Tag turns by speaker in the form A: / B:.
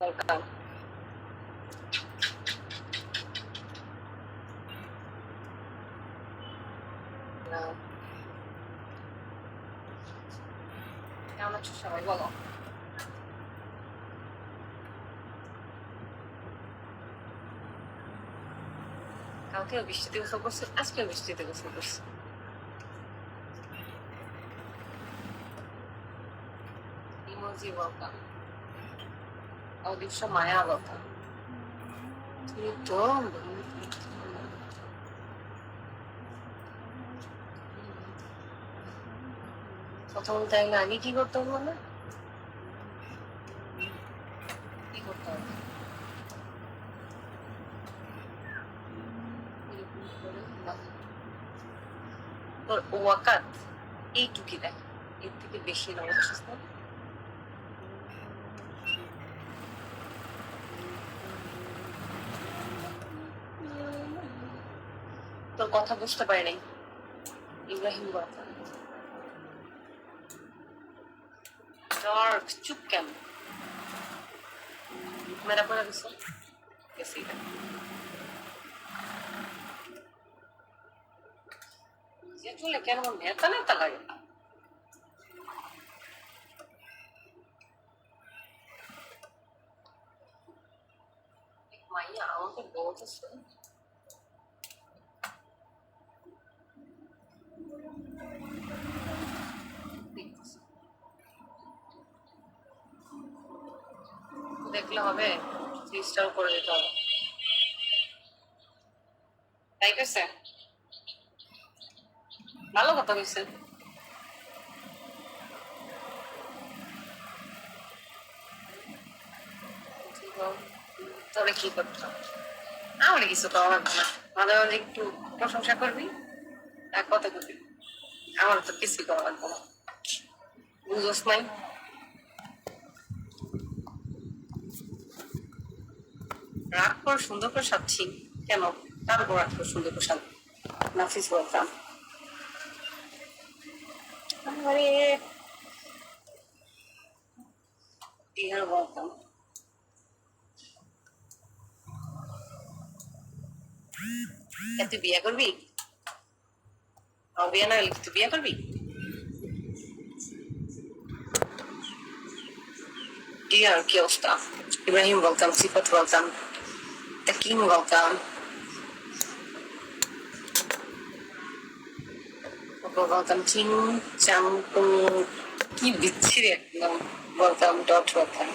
A: welcome. No. How much shall I wallow? Kalkıyor bir şey diyorsa basın, açmıyor bir şey diyorsa basın. Emoji welcome. অদৃশ্য মায়াবতা তুমি তো কথা বলতে আগে কি করতে হবে বলে? কি করতে হবে ওয়াকাত এইটুকি দেখ। এর থেকে বেশি নয় বুঝছিস না? তোর কথা বুঝতে পারি নাই ইব্রাহিম বাবা ডার্ক চুপ কেন মেরা পড়া গেছে গেছি যে চলে কেন নেতা নেতা লাগে মাইয়া আমাকে বলতেছে দেখলে হবে রেজিস্টার করে দিতে হবে। তাই ভালো কথা কি করতাম আমার কিছু করা লাগবে না। মাঝে একটু প্রশংসা করবি এক কথা করবি আমার তো কিছুই করা লাগবে না। বুঝোস নাই? রাগ করে সুন্দর করে সাজছি। কেন? তার উপর রাগ করে সুন্দর করে সাজ নাফিস বলতাম তুই বিয়ে করবি? বিয়ে না তুই বিয়ে করবি? ডিয়ার কি অবস্থা? ইব্রাহিম বলতাম, সিফত বলতাম। তাকিম বলতাম তারপর বলতাম চিং চাং কি বিচ্ছিরি একদম বলতাম ডট বলতাম